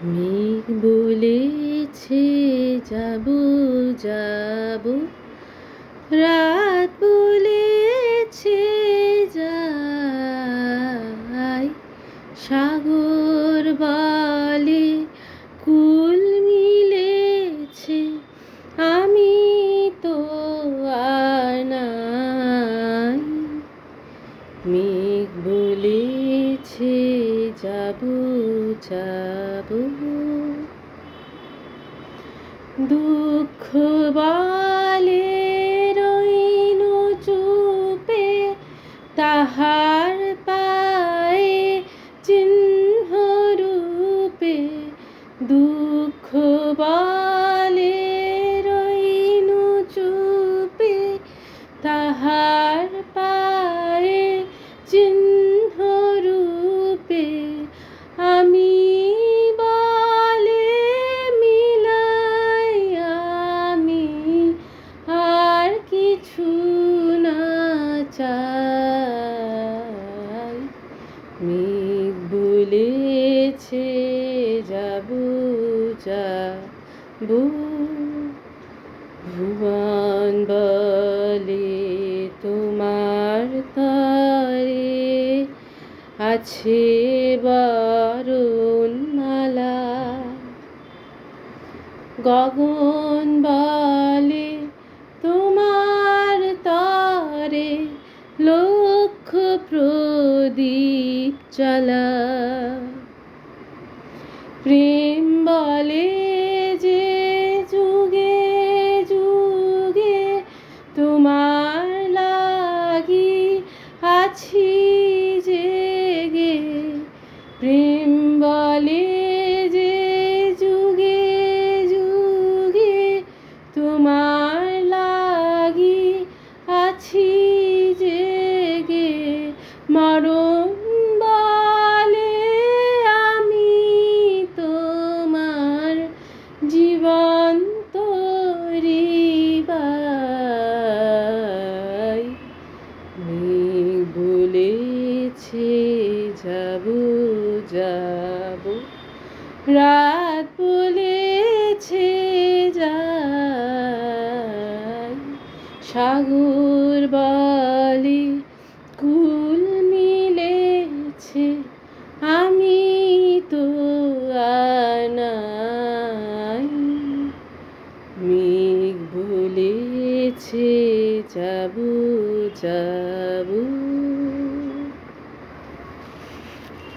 মেঘ বলেছে যাব যাব, রাত বলেছে যাই, সাগর বলে কুল মিলেছে, আমি তো আর নাই। মেঘ বলেছে যাব যাব। দুঃখ বলে রইনু চুপে তাহার কিছু না চাই। মেঘ বলেছে, যাব যাব ভুবন বলে তোমার তরে আছে বরুণ মালা। গগন প্রদীপ চালা প্রেম বলে বলেছে যাব যাব। রাত বলেছে যাই, সাগর বলে, কুল মিলেছে, আমি তো আর নাই মেঘ বলেছে, যাব যাব।